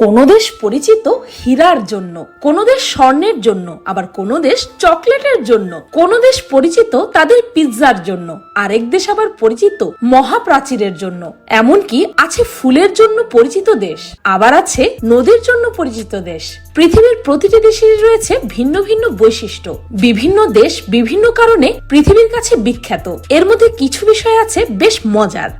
কোনো দেশ পরিচিত হীরার জন্য, কোনো দেশ স্বর্ণের জন্য, আবার কোনো দেশ চকলেটের জন্য, কোনো দেশ পরিচিত তাদের পিৎজার জন্য, আরেক দেশ আবার পরিচিত মহাপ্রাচীরের জন্য। এমনকি আছে ফুলের জন্য পরিচিত দেশ, আবার আছে নদীর জন্য পরিচিত দেশ। পৃথিবীর প্রতিটি দেশেরই রয়েছে ভিন্ন ভিন্ন বৈশিষ্ট্য। বিভিন্ন দেশ বিভিন্ন কারণে পৃথিবীর কাছে বিখ্যাত। এর মধ্যে কিছু বিষয় আছে বেশ মজার।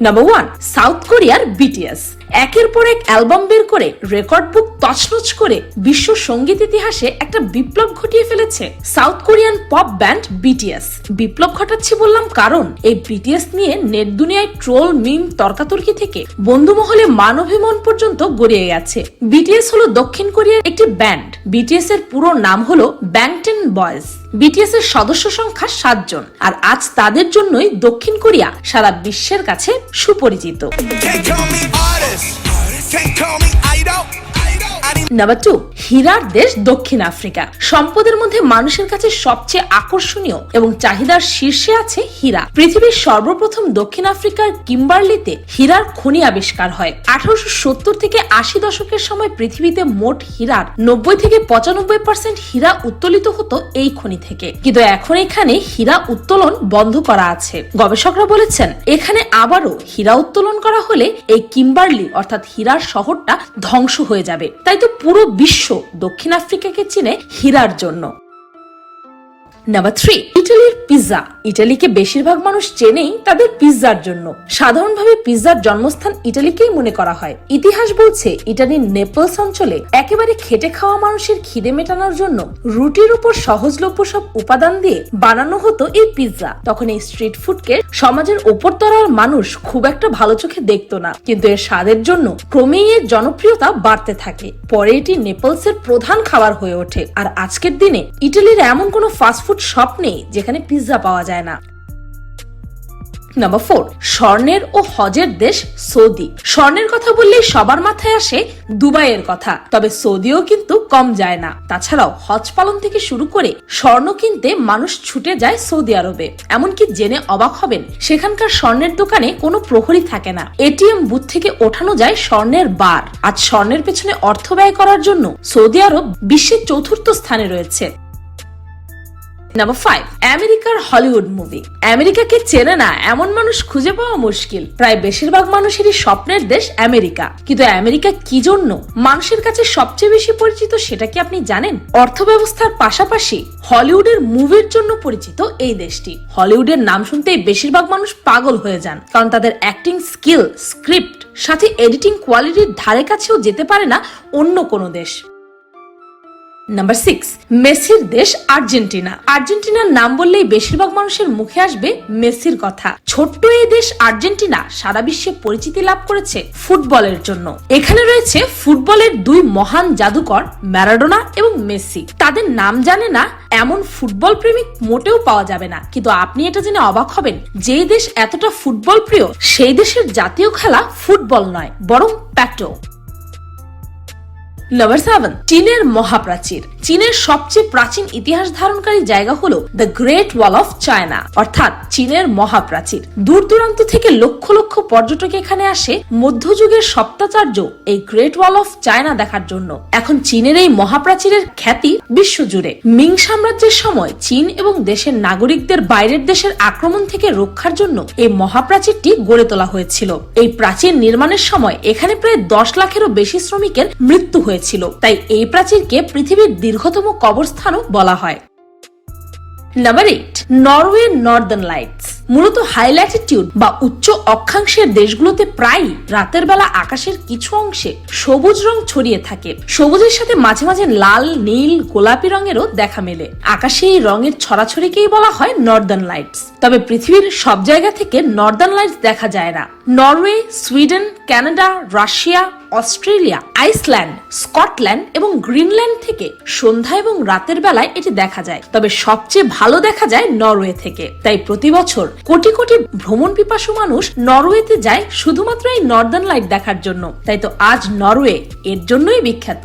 নাম্বার ওয়ান সাউথ কোরিয়ার বিটিএস একের পর এক অ্যালবাম বের করে রেকর্ড বুক তছনছ করে বিশ্ব সংগীত ইতিহাসে একটা বিপ্লব ঘটিয়ে ফেলেছে। South Korean pop band BTS বিপ্লব ঘটাচ্ছি বললাম কারণ, এই বিটিএস নিয়ে নেট দুনিয়ায় ট্রোল, মিম, তর্কাতর্কি থেকে বন্ধু মহলে মানবিমন পর্যন্ত গড়িয়ে গেছে। বিটিএস হলো দক্ষিণ কোরিয়ার একটি ব্যান্ড। বিটিএস এর পুরো নাম হলো ব্যাংটেন বয়েজ বিটিএস এর সদস্য সংখ্যা সাতজন, আর আজ তাদের জন্যই দক্ষিণ কোরিয়া সারা বিশ্বের কাছে সুপরিচিত। Can't call me idol. Number two হীরার দেশ দক্ষিণ আফ্রিকা। সম্পদের মধ্যে মানুষের কাছে সবচেয়ে আকর্ষণীয় এবং চাহিদার শীর্ষে আছে হীরা। পৃথিবীর সর্বপ্রথম দক্ষিণ আফ্রিকার কিম্বার্লিতে হীরার খনি আবিষ্কার হয়। আঠারোশো সত্তর থেকে আশি দশকের সময় পৃথিবীতে মোট হীরার নব্বই থেকে পঁচানব্বই পার্সেন্ট হীরা উত্তোলিত হতো এই খনি থেকে। কিন্তু এখন এখানে হীরা উত্তোলন বন্ধ করা আছে। গবেষকরা বলেছেন, এখানে আবারও হীরা উত্তোলন করা হলে এই কিম্বার্লি অর্থাৎ হীরার শহরটা ধ্বংস হয়ে যাবে। তাই তো পুরো বিশ্ব দক্ষিণ আফ্রিকাকে চিনে হীরার জন্য। নাম্বার থ্রি ইটালির পিৎজা। ইটালিকে বেশিরভাগ মানুষ চেনেই তাদের পিৎজার জন্য। সাধারণভাবে পিৎজার জন্মস্থান ইটালিকেই মনে করা হয়। ইতিহাস বলছে, ইটালির নেপলস অঞ্চলে একেবারে খেটে খাওয়া মানুষের খিদে মেটানোর জন্য রুটির উপর সহজলভ্য সব উপাদান দিয়ে বানানো হতো এই পিৎজা। তখন এই স্ট্রিট ফুডকে সমাজের ওপর তলার মানুষ খুব একটা ভালো চোখে দেখতো না। কিন্তু এর স্বাদের জন্য ক্রমেই এর জনপ্রিয়তা বাড়তে থাকে। পরে এটি নেপলসের প্রধান খাবার হয়ে ওঠে। আর আজকের দিনে ইটালির এমন কোনো ফাস্টফুড শপ নেই যেখানে পিৎজা পাওয়া যায় না। নাম্বার ফোর স্বর্ণের ও হজের দেশ সৌদি। স্বর্ণের কথা বললেই সবার মাথায় আসে দুবাইয়ের কথা। তবে সৌদিও কিন্তু কম যায় না। তাছাড়াও হজ পালন থেকে শুরু করে স্বর্ণ কিনতে মানুষ ছুটে যায় সৌদি আরবে। এমনকি জেনে অবাক হবেন, সেখানকার স্বর্ণের দোকানে কোনো প্রহরী থাকে না। এটিএম বুথ থেকে ওঠানো যায় স্বর্ণের বার। আজ স্বর্ণের পেছনে অর্থ ব্যয় করার জন্য সৌদি আরব বিশ্বের চতুর্থ স্থানে রয়েছে। নাম্বার ফাইভ আমেরিকার হলিউড মুভি আমেরিকাকে চেনে না, এমন মানুষ খুঁজে পাওয়া মুশকিল। প্রায় বেশিরভাগ মানুষেরই স্বপ্নের দেশ আমেরিকা। কিন্তু আমেরিকা কি জন্য? মানুষের কাছে সবচেয়ে বেশি পরিচিত সেটা কি আপনি জানেন? অর্থব্যবস্থার পাশাপাশি হলিউডের মুভির জন্য পরিচিত এই দেশটি। হলিউডের নাম শুনতেই বেশিরভাগ মানুষ পাগল হয়ে যান। কারণ তাদের অ্যাক্টিং স্কিল স্ক্রিপ্ট সাথে এডিটিং কোয়ালিটির ধারে কাছেও যেতে পারে না অন্য কোনো দেশ। নাম্বার সিক্স মেসির দেশ আর্জেন্টিনা। আর্জেন্টিনার নাম বললেই বেশিরভাগ মানুষের মুখে আসবে মেসির কথা। ছোট্ট এই দেশ আর্জেন্টিনা সারা বিশ্বে পরিচিতি লাভ করেছে ফুটবলের জন্য। এখানে রয়েছে ফুটবলের দুই মহান জাদুকর, ম্যারাডোনা এবং মেসি। তাদের নাম জানে না, এমন ফুটবল প্রেমিক মোটেও পাওয়া যাবে না। কিন্তু আপনি এটা জেনে অবাক হবেন যে দেশ এতটা ফুটবল প্রিয়, সেই দেশের জাতীয় খেলা ফুটবল নয়, বরং প্যাটো। নাম্বার সেভেন চীনের মহাপ্রাচীর। চীনের সবচেয়ে প্রাচীন ইতিহাস ধারণকারী জায়গা হলো the great wall of China অর্থাৎ চীনের মহাপ্রাচীর। দূর দূরান্ত থেকে লক্ষ লক্ষ পর্যটক এখানে আসে মধ্যযুগের সপ্তাচার্য এই গ্রেট ওয়াল অফ চায়না দেখার জন্য। এখন চীনের এই মহাপ্রাচীরের খ্যাতি বিশ্বজুড়ে। মিং সাম্রাজ্যের সময় চীন এবং দেশের নাগরিকদের বাইরের দেশের আক্রমণ থেকে রক্ষার জন্য এই মহাপ্রাচীরটি গড়ে তোলা হয়েছিল। এই প্রাচীর নির্মাণের সময় এখানে প্রায় দশ লাখেরও বেশি শ্রমিকের মৃত্যু হয়েছিল। তাই এই প্রাচীরকে পৃথিবীর দীর্ঘতম কবরস্থানও বলা হয়। Number eight Norway northern lights মূলত হাই ল্যাটিটিউড বা উচ্চ অক্ষাংশের দেশগুলোতে প্রায়ই রাতের বেলা আকাশের কিছু অংশে সবুজ রং ছড়িয়ে থাকে। সবুজের সাথে মাঝে মাঝে লাল, নীল, গোলাপি রঙেরও দেখা মেলে। আকাশে এই রঙের ছড়াছড়িকেই বলা হয় নর্দার্ন লাইটস তবে পৃথিবীর সব জায়গা থেকে নর্দার্ন লাইটস দেখা যায় না। Norway Sweden Canada Russia Australia Iceland Scotland এবং গ্রিনল্যান্ড থেকে সন্ধ্যা এবং রাতের বেলায় এটি দেখা যায়। তবে সবচেয়ে ভালো দেখা যায় নরওয়ে থেকে। তাই প্রতি বছর কোটি কোটি ভ্রমণ পিপাসু মানুষ নরওয়েতে যায় শুধুমাত্র এই নর্দার্ন লাইট দেখার জন্য। তাই তো আজ নরওয়ে এর জন্যই বিখ্যাত।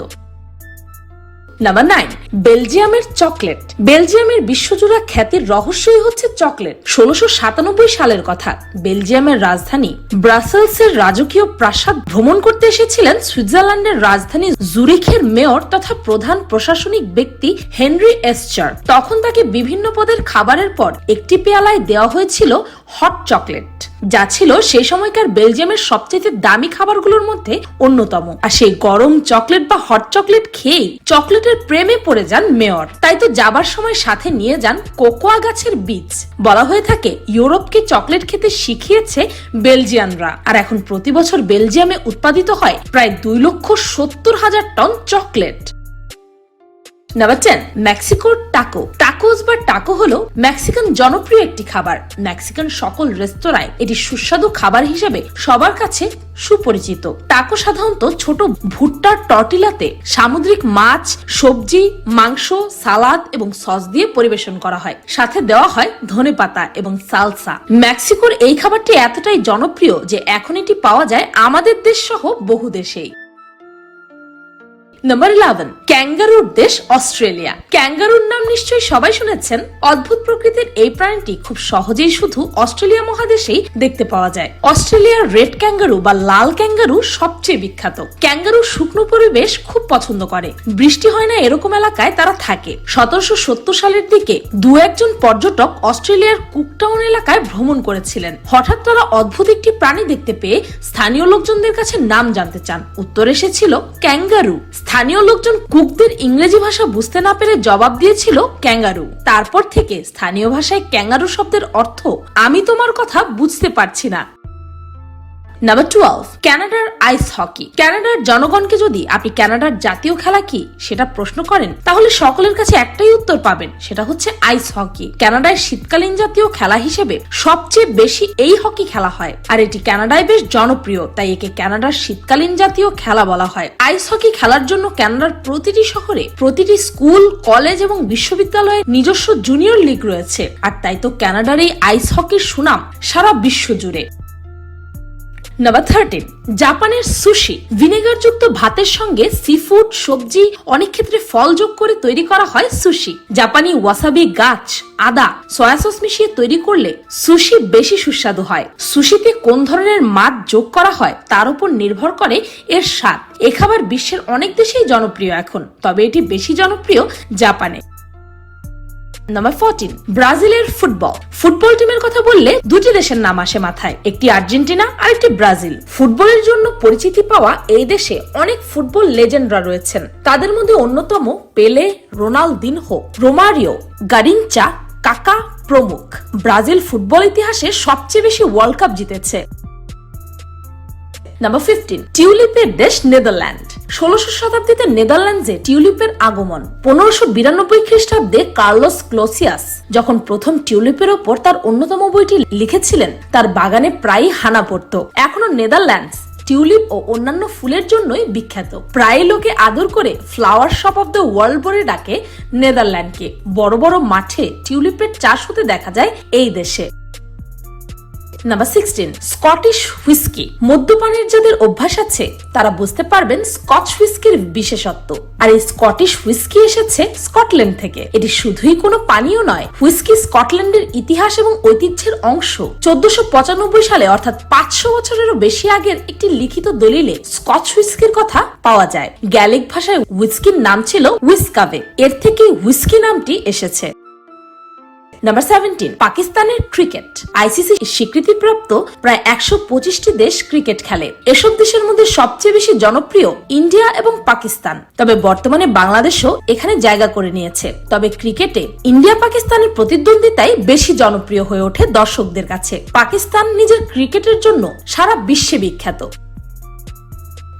নাম্বার নাইন বেলজিয়ামের চকলেট বেলজিয়ামের বিশ্বজোড়া খ্যাতির রহস্যই হচ্ছে চকলেট ষোলোশো সাতানব্বই সালের কথা। বেলজিয়ামের রাজধানী ব্রাসেলসের রাজকীয় প্রাসাদ ভ্রমণ করতে এসেছিলেন সুইজারল্যান্ডের রাজধানী জুরিখের মেয়র তথা প্রধান প্রশাসনিক ব্যক্তি হেনরি এসচার। তখন তাকে বিভিন্ন পদের খাবারের পর একটি পেয়ালায় দেওয়া হয়েছিল হট চকলেট, যা ছিল সেই সময়কার বেলজিয়ামের সবচেয়ে দামি খাবারগুলোর মধ্যে অন্যতম। আর সেই গরম চকলেট বা হট চকলেট খেয়েই চকলেটের প্রেমে পড়ে যান মেয়র। তাই তো যাবার সময় সাথে নিয়ে যান কোকোয়া গাছের বীজ। বলা হয়ে থাকে ইউরোপকে চকলেট খেতে শিখিয়েছে বেলজিয়ানরা? আর এখন প্রতি বছর বেলজিয়ামে উৎপাদিত হয় প্রায় দুই লক্ষ সত্তর হাজার টন চকলেট। নাম্বার টেন মেক্সিকোর টাকো টাকোস বা টাকো হলো মেক্সিকান জনপ্রিয় একটি খাবার। মেক্সিকান সকল রেস্তোরাঁয় এটি সুস্বাদু খাবার হিসেবে সবার কাছে সুপরিচিত। টাকো সাধারণত ছোট ভুট্টার টর্টিলাতে সামুদ্রিক মাছ, সবজি, মাংস, সালাদ এবং সস দিয়ে পরিবেশন করা হয়। সাথে দেওয়া হয় ধনেপাতা এবং সালসা মেক্সিকোর এই খাবারটি এতটাই জনপ্রিয় যে এখন এটি পাওয়া যায় আমাদের দেশ সহ বহু দেশেই। নাম্বার ইলেভেন ক্যাঙ্গারুর দেশ অস্ট্রেলিয়া ক্যাঙ্গারুর নাম নিশ্চয়ই সবাই শুনেছেন? অদ্ভুত প্রকৃতির এই প্রাণীটি খুব সহজেই শুধু অস্ট্রেলিয়া মহাদেশেই দেখতে পাওয়া যায়। অস্ট্রেলিয়ার রেড ক্যাঙ্গারু বা লাল ক্যাঙ্গারু সবচেয়ে বিখ্যাত। ক্যাঙ্গারু শুকনো পরিবেশ খুব পছন্দ করে। বৃষ্টি হয় না এরকম এলাকায় তারা থাকে। সতেরোশো সত্তর সালের দিকে দু একজন পর্যটক অস্ট্রেলিয়ার কুকটাউন এলাকায় ভ্রমণ করেছিলেন। হঠাৎ তারা অদ্ভুত একটি প্রাণী দেখতে পেয়ে স্থানীয় লোকজনদের কাছে নাম জানতে চান। উত্তর এসেছিল ক্যাঙ্গারু। স্থানীয় লোকজন কুকদের ইংরেজি ভাষা বুঝতে না পেরে জবাব দিয়েছিল ক্যাঙ্গারু। তারপর থেকে স্থানীয় ভাষায় ক্যাঙ্গারু শব্দের অর্থ, আমি তোমার কথা বুঝতে পারছি না। নাম্বার টুয়েলভ ক্যানাডার আইস হকি ক্যানাডার জনগণকে যদি আপনি ক্যানাডার জাতীয় খেলা কি সেটা প্রশ্ন করেন, তাহলে সকলের কাছে একটাই উত্তর পাবেন, সেটা হচ্ছে আইস হকি ক্যানাডায় শীতকালীন জাতীয় খেলা হিসেবে সবচেয়ে বেশি এই হকি খেলা হয়, আর এটি ক্যানাডায় বেশ জনপ্রিয়, তাই একে ক্যানাডার শীতকালীন জাতীয় খেলা বলা হয়। আইস হকি খেলার জন্য ক্যানাডার প্রতিটি শহরে, প্রতিটি স্কুল, কলেজ এবং বিশ্ববিদ্যালয়ে নিজস্ব জুনিয়র লিগ রয়েছে, আর তাই তো ক্যানাডার এই আইস হকির সুনাম সারা বিশ্ব জুড়ে। নাম্বার থার্টিন জাপানের সুশি ভিনেগারযুক্ত ভাতের সঙ্গে সি ফুড সবজি, অনেক ক্ষেত্রে ফল যোগ করে তৈরি করা হয় সুশি। জাপানি ওয়াসাবি গাছ, আদা সয়া সস মিশিয়ে তৈরি করলে সুশি বেশি সুস্বাদু হয়। সুশিতে কোন ধরনের মাছ যোগ করা হয় তার উপর নির্ভর করে এর স্বাদ। এ খাবার বিশ্বের অনেক দেশেই জনপ্রিয় এখন, তবে এটি বেশি জনপ্রিয় জাপানে। নাম্বার ফোরটিন ব্রাজিলের ফুটবল ফুটবল টিমের কথা বললে দুটি দেশের নাম আসে মাথায়, একটি আর্জেন্টিনা আর একটি ব্রাজিল। ফুটবলের জন্য পরিচিতি পাওয়া এই দেশে অনেক ফুটবল লেজেন্ডরা রয়েছেন। তাদের মধ্যে অন্যতম পেলে রোনালদিনহো রোমারিও গারিনচা কাকা প্রমুখ। ব্রাজিল ফুটবল ইতিহাসে সবচেয়ে বেশি ওয়ার্ল্ড কাপ জিতেছে। নাম্বার ফিফটিন টিউলিপের দেশ নেদারল্যান্ড ষোলশো শতাব্দীতে নেদারল্যান্ডসে টিউলিপের আগমন, পনেরোশো বিরানব্বই খ্রিস্টাব্দে কার্লোস ক্লোসিয়াস যখন প্রথম টিউলিপের ওপর তার অন্যতম বইটি লিখেছিলেন, তার বাগানে প্রায়ই হানা পড়ত। এখনও নেদারল্যান্ডস টিউলিপ ও অন্যান্য ফুলের জন্যই বিখ্যাত। প্রায় লোকে আদর করে flower shop of the world বলে ডাকে নেদারল্যান্ডকে। বড় বড় মাঠে টিউলিপের চাষ হতে দেখা যায় এই দেশে। নাম্বার সিক্সটিন স্কটিশ হুইস্কি মদ্যপানের যাদের অভ্যাস আছে, তারা বুঝতে পারবেন স্কচ হুইস্কির বিশেষত্ব। আর এই স্কটিশ হুইস্কি এসেছে স্কটল্যান্ড থেকে। এটি শুধুই কোনো পানীয় নয় হুইস্কি স্কটল্যান্ডের ইতিহাস এবং ঐতিহ্যের অংশ। চোদ্দশো সালে, অর্থাৎ পাঁচশো বছরেরও বেশি আগের একটি লিখিত দলিলে স্কচ হুইস্কির কথা পাওয়া যায়। গ্যালিক ভাষায় হুইস্কির নাম ছিল হুইস্কাভে এর থেকেই হুইস্কি নামটি এসেছে। নাম্বার সেভেন্টিন পাকিস্তানের ক্রিকেট আইসিসি স্বীকৃতিপ্রাপ্ত প্রায় একশো পঁচিশটি দেশ ক্রিকেট খেলে। এসব দেশের মধ্যে সবচেয়ে বেশি জনপ্রিয় ইন্ডিয়া এবং পাকিস্তান। তবে বর্তমানে বাংলাদেশও এখানে জায়গা করে নিয়েছে। তবে ক্রিকেটে ইন্ডিয়া পাকিস্তানের প্রতিদ্বন্দ্বিতাই বেশি জনপ্রিয় হয়ে ওঠে দর্শকদের কাছে। পাকিস্তান নিজের ক্রিকেটের জন্য সারা বিশ্বে বিখ্যাত।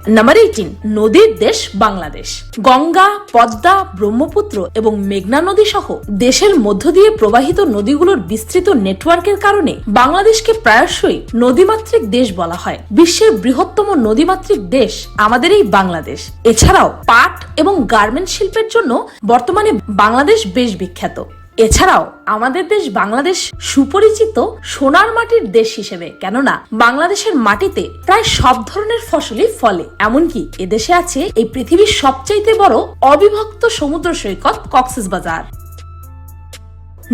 নাম্বার এইটিন নদীর দেশ বাংলাদেশ। গঙ্গা, পদ্মা, ব্রহ্মপুত্র এবং মেঘনা নদী সহ দেশের মধ্য দিয়ে প্রবাহিত নদীগুলোর বিস্তৃত নেটওয়ার্কের কারণে বাংলাদেশকে প্রায়শই নদীমাতৃক দেশ বলা হয়। বিশ্বের বৃহত্তম নদীমাতৃক দেশ আমাদের এই বাংলাদেশ। এছাড়াও পাট এবং গার্মেন্ট শিল্পের জন্য বর্তমানে বাংলাদেশ বেশ বিখ্যাত। এছাড়াও আমাদের দেশ বাংলাদেশ সুপরিচিত সোনার মাটির দেশ হিসেবে, কেননা বাংলাদেশের মাটিতে প্রায় সব ধরনের ফসলই ফলে। এমনকি এদেশে আছে এই পৃথিবীর সবচাইতে বড় অবিভক্ত সমুদ্র সৈকত কক্সবাজার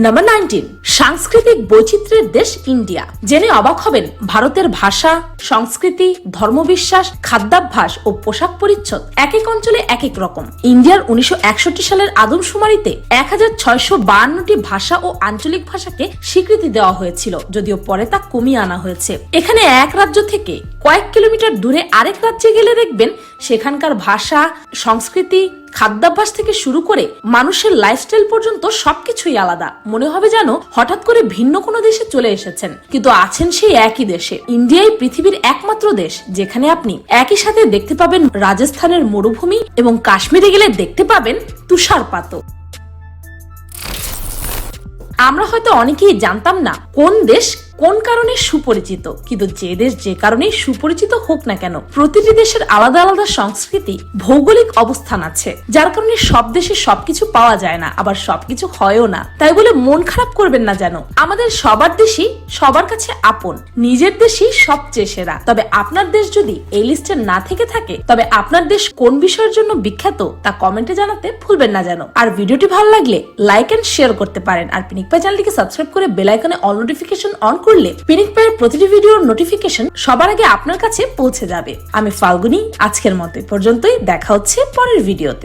নাম্বার নাইনটিন সাংস্কৃতিক বৈচিত্র্যের দেশ ইন্ডিয়া জেনে অবাক হবেন ভারতের ভাষা, সংস্কৃতি, ধর্মবিশ্বাস, খাদ্যাভ্যাস ও পোশাক পরিচ্ছদ। এক এক অঞ্চলে এক এক রকম। ইন্ডিয়ার উনিশশো একষট্টি সালের আদমশুমারিতে এক হাজার ছয়শো বায়ান্নটি ভাষা ও আঞ্চলিক ভাষাকে স্বীকৃতি দেওয়া হয়েছিল, যদিও পরে তা কমিয়ে আনা হয়েছে। এখানে এক রাজ্য থেকে কয়েক কিলোমিটার দূরে আরেক রাজ্যে গেলে দেখবেন সেখানকার ভাষা, সংস্কৃতি খাদ্যাভ্যাস থেকে শুরু করে মানুষের লাইফস্টাইল পর্যন্ত সবকিছুই আলাদা। মনে হবে যেন হঠাৎ করে ভিন্ন কোনো দেশে চলে এসেছেন। কিন্তু আছেন সেই একই দেশে। ইন্ডিয়াই পৃথিবীর একমাত্র দেশ, যেখানে আপনি একই সাথে দেখতে পাবেন রাজস্থানের মরুভূমি এবং কাশ্মীরে গেলে দেখতে পাবেন তুষারপাতও আমরা হয়তো অনেকেই জানতাম না কোন দেশ কোন কারণে সুপরিচিত? কিন্তু যে দেশ যে কারণে সুপরিচিত হোক না কেন, প্রতিটি দেশের আলাদা আলাদা সংস্কৃতি, ভৌগোলিক অবস্থান আছে। যার কারণে সব দেশে সবকিছু পাওয়া যায় না, আবার সবকিছু হয়ও না। তাই বলে মন খারাপ করবেন না যেন। আমাদের সবার দেশই সবার কাছে আপন, নিজের দেশই সবচেয়ে সেরা। তবে আপনার দেশ যদি এই লিস্টে না থেকে থাকে, তবে আপনার দেশ কোন বিষয়ের জন্য বিখ্যাত তা কমেন্টে জানাতে ভুলবেন না যেন। আর ভিডিওটি ভালো লাগলে লাইক এন্ড শেয়ার করতে পারেন। আর পিনিক পাই চ্যানেলটিকে সাবস্ক্রাইব করে বেল আইকনে অল নোটিফিকেশন অন করলে পিনিক পায়ের প্রতিটি ভিডিওর নোটিফিকেশন সবার আগে আপনার কাছে পৌঁছে যাবে। আমি ফাল্গুনি, আজকের মতো পর্যন্তই। দেখা হচ্ছে পরের ভিডিওতে।